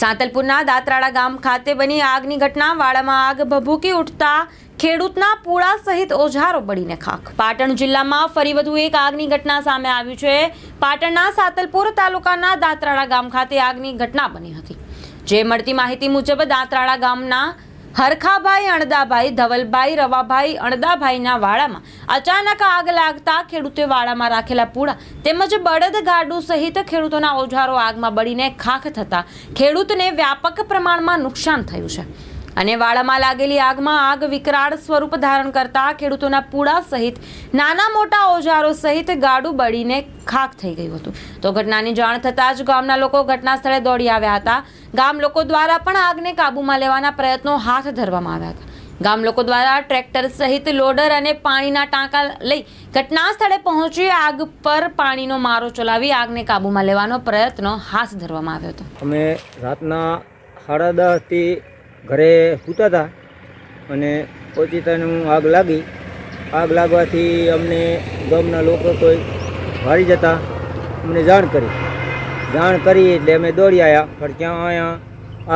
સાંતલપુરના દાતરાળા ગામ ખાતે બની આગની ઘટના. વાડામાં આગ ભભૂકી ઉઠતા ખેડૂતના પૂળા સહિત ઓઝારો બળીને ખાખ. પાટણ જિલ્લામાં ફરી વધુ એક આગની ઘટના સામે આવ્યું છે. પાટણના સાતલપુર તાલુકાના દાંતરાળા ગામ ખાતે આગની ઘટના બની હતી. જે મળતી માહિતી મુજબ દાંતરાળા ગામના હરખાભાઈ, અણદાભાઈ, ધવલભાઈ, રવાભાઈ, અણદાભાઈના વાડામાં અચાનક આગ લાગતા ખેડૂતે વાડામાં રાખેલા પૂળા તેમજ બળદ ગાડું સહિત ખેડૂતોના ઓજારો આગમાં બળીને ખાખ થતા ખેડૂતને વ્યાપક પ્રમાણમાં નુકસાન થયું છે. અને વાડામાં લાગેલી આગમાં આગ વિકરાળ સ્વરૂપ ધારણ કરતા ખેડૂતોના પૂળા સહિત નાના મોટા ઓજારો સહિત ગાડું બળીને ખાક થઈ ગયું હતું. તો ઘટનાની જાણ થતાં જ ગામના લોકો ઘટના સ્થળે દોડી આવ્યા હતા. ગામ લોકો દ્વારા પણ આગને કાબૂમાં લેવાના પ્રયત્નો હાથ ધરવામાં આવ્યા હતા. ગામ લોકો દ્વારા ટ્રેક્ટર સહિત લોડર અને પાણીના ટાંકા લઈ ઘટના સ્થળે પહોંચી આગ પર પાણીનો મારો ચલાવી આગને કાબૂમાં લેવાનો પ્રયત્ન હાથ ધરવામાં આવ્યો હતો. અમે રાતના સાડા દસથી ઘરે સૂતા હતા અને ઓચિતાનું આગ લાગી. આગ લાગવાથી અમને ગામના લોકો કોઈ હારી જતા. અમને જાણ કરી. જાણ કરી એટલે અમે દોડી આવ્યા પણ ત્યાં અહીંયા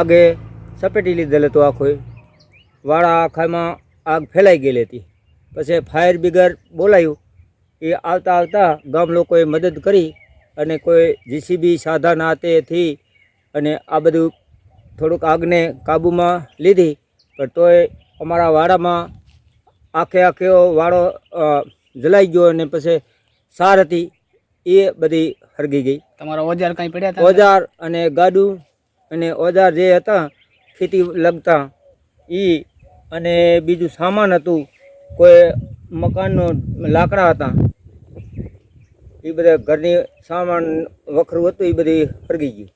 આગે સપેટી લીધેલ હતું આખું વાળા આખામાં આગ ફેલાઈ ગયેલી હતી. પછી ફાયર બ્રિગેડ બોલાયું. એ આવતા આવતા ગામ લોકોએ મદદ કરી અને કોઈ જીસીબી સાધન હાથેથી અને આ બધું થોડુંક આગને કાબૂમાં લીધી પણ તોય અમારા વાડામાં આખે આખે વાડો જલાઈ ગયો અને પછી સાર હતી એ બધી હરગી ગઈ. તમારા ઓજાર કઈ પડ્યા હતા? ઓજાર અને ગાડું અને ઓજાર જે હતા ખેતી લગતા એ અને બીજું સામાન હતું કોઈ મકાનનો લાકડા હતા એ બધા ઘરની સામાન વખરું હતું એ બધી હરગી ગયું